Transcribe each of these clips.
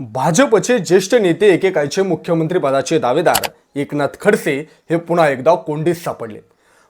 भाजपचे ज्येष्ठ नेते एकेकाळचे मुख्यमंत्रीपदाचे दावेदार एकनाथ खडसे हे पुन्हा एकदा कोंडीत सापडले.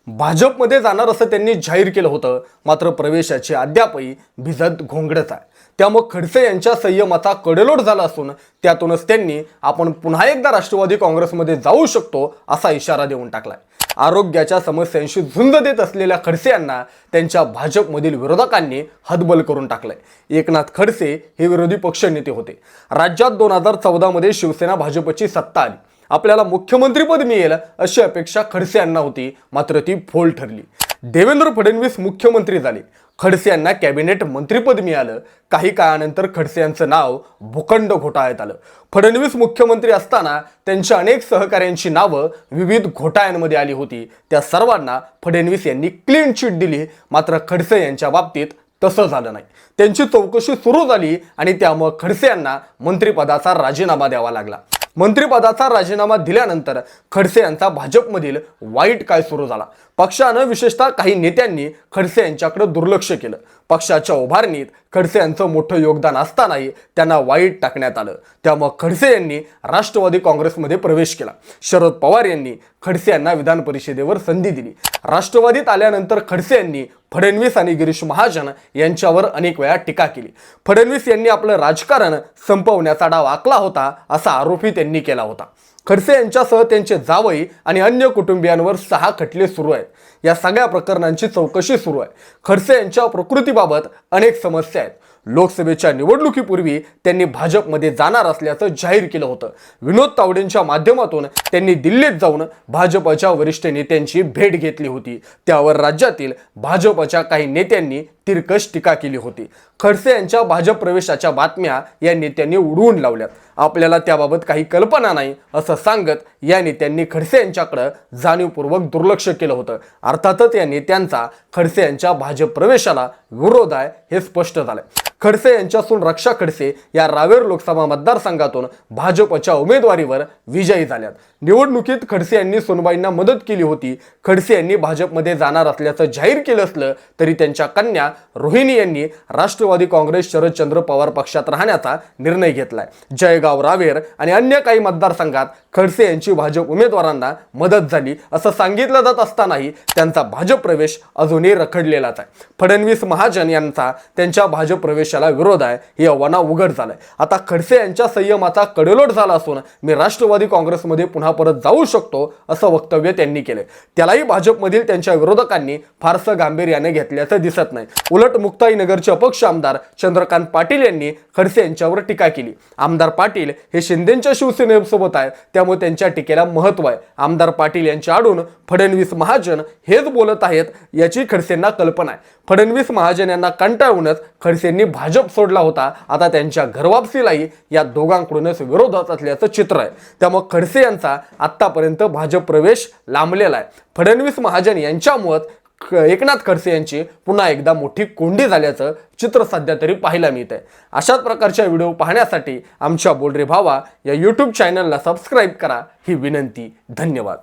भाजपमध्ये जाणार असं त्यांनी जाहीर केलं होतं मात्र प्रवेशाची अद्यापही भिजत घोंगडत आहे. त्यामुळे खडसे यांच्या संयमाचा कडेलोट झाला असून त्यातूनच त्यांनी आपण पुन्हा एकदा राष्ट्रवादी काँग्रेसमध्ये जाऊ शकतो असा इशारा देऊन टाकलाय. आरोग्याच्या समस्यांशी झुंज देत असलेल्या खडसे यांना त्यांच्या भाजपमधील विरोधकांनी हतबल करून टाकलंय. एकनाथ खडसे हे विरोधी पक्षनेते होते. राज्यात दोन हजार चौदामध्ये शिवसेना भाजपची सत्ता आली. आपल्याला मुख्यमंत्रीपद मिळेल अशी अपेक्षा खडसे यांना होती मात्र ती फोल ठरली. देवेंद्र फडणवीस मुख्यमंत्री झाले. खडसे यांना कॅबिनेट मंत्रीपद मिळालं. काही काळानंतर खडसे यांचं नाव भूखंड घोटाळ्यात आलं. फडणवीस मुख्यमंत्री असताना त्यांच्या अनेक सहकाऱ्यांची नावं विविध घोटाळ्यांमध्ये आली होती. त्या सर्वांना फडणवीस यांनी क्लीन चिट दिली. मात्र खडसे यांच्या बाबतीत तसं झालं नाही. त्यांची चौकशी सुरू झाली आणि त्यामुळं खडसे यांना मंत्रिपदाचा राजीनामा द्यावा लागला. मंत्रिपदाचा राजीनामा दिल्यानंतर खडसे यांचा भाजपमधील वाईट काय सुरू झाला. पक्षानं विशेषतः काही नेत्यांनी खडसे यांच्याकडे दुर्लक्ष केलं. पक्षाच्या उभारणीत खडसे यांचं मोठं योगदान असतानाही त्यांना वाईट टाकण्यात आलं. त्यामुळे खडसे यांनी राष्ट्रवादी काँग्रेसमध्ये प्रवेश केला. शरद पवार यांनी खडसे यांना विधान परिषदेवर संधी दिली. राष्ट्रवादीत आल्यानंतर खडसे यांनी फडणवीस आणि गिरीश महाजन यांच्यावर अनेक वेळा टीका केली. फडणवीस यांनी आपलं राजकारण संपवण्याचा डाव आखला होता असा आरोपही त्यांनी केला होता. खडसे यांच्यासह त्यांचे जावई आणि अन्य कुटुंबियांवर सहा खटले सुरू आहेत. या सगळ्या प्रकरणांची चौकशी सुरू आहे. खडसे यांच्या प्रकृतीबाबत अनेक समस्या आहेत. लोकसभेच्या निवडणुकीपूर्वी त्यांनी भाजपमध्ये जाणार असल्याचं जाहीर केलं होतं. विनोद तावडेंच्या माध्यमातून त्यांनी दिल्लीत जाऊन भाजपच्या वरिष्ठ नेत्यांची भेट घेतली होती. त्यावर राज्यातील भाजपच्या काही नेत्यांनी तिरकश टीका केली होती. खडसे यांच्या भाजप प्रवेशाच्या बातम्या या नेत्यांनी उडवून लावल्यात. आपल्याला त्याबाबत काही कल्पना नाही असं सांगत या नेत्यांनी खडसे यांच्याकडं जाणीवपूर्वक दुर्लक्ष केलं होतं. अर्थातच या नेत्यांचा खडसे यांच्या भाजप प्रवेशाला विरोध आहे हे स्पष्ट झालंय. खडसे यांच्यासून रक्षा खडसे या रावेर लोकसभा मतदारसंघातून भाजपच्या उमेदवारीवर विजयी झाल्यात. निवडणुकीत खडसे यांनी सोनबाईंना मदत केली होती. खडसे यांनी भाजपमध्ये जाणार असल्याचं जाहीर केलं असलं तरी त्यांच्या कन्या रोहिणी यांनी राष्ट्रवादी काँग्रेस शरदचंद्र पवार पक्षात राहण्याचा निर्णय घेतलाय. जयगाव रावेर आणि अन्य काही मतदारसंघात खडसे यांची भाजप उमेदवारांना मदत झाली असं सांगितलं जात असतानाही त्यांचा भाजप प्रवेश अजूनही रखडलेलाच आहे. फडणवीस महा महाजन यांचा त्यांच्या भाजप प्रवेशाला विरोध आहे. हे आव्हाना उघड झालंय. आता खडसे यांच्या संयमाचा कडेलोट झाला असून मी राष्ट्रवादी काँग्रेसमध्ये पुन्हा परत जाऊ शकतो असं वक्तव्य त्यांनी केलंय. त्यालाही भाजपमधील त्यांच्या विरोधकांनी फारसं गांभीर्याने घेतल्याचं दिसत नाही. उलट मुक्ताईनगरचे अपक्ष आमदार चंद्रकांत पाटील यांनी खडसे यांच्यावर टीका केली. आमदार पाटील हे शिंदेच्या शिवसेनेसोबत आहे त्यामुळे त्यांच्या टीकेला महत्त्व आहे. आमदार पाटील यांच्या आडून फडणवीस महाजन हेच बोलत आहेत याची खडसेंना कल्पना आहे. फडणवीस महाजन महाजन यांना कंटाळूनच खडसेंनी भाजप सोडला होता. आता त्यांच्या घरवापसीलाही या दोघांकडूनच विरोधात असल्याचं चित्र आहे. त्यामुळे खडसे यांचा आत्तापर्यंत भाजप प्रवेश लांबलेला आहे. फडणवीस महाजन यांच्यामुळं एकनाथ खडसे यांची पुन्हा एकदा मोठी कोंडी झाल्याचं चित्र सध्या तरी पाहायला मिळत आहे अशाच प्रकारच्या व्हिडिओ पाहण्यासाठी आमच्या बोलरे भावा या यूट्यूब चॅनलला सबस्क्राईब करा. ही विनंती. धन्यवाद.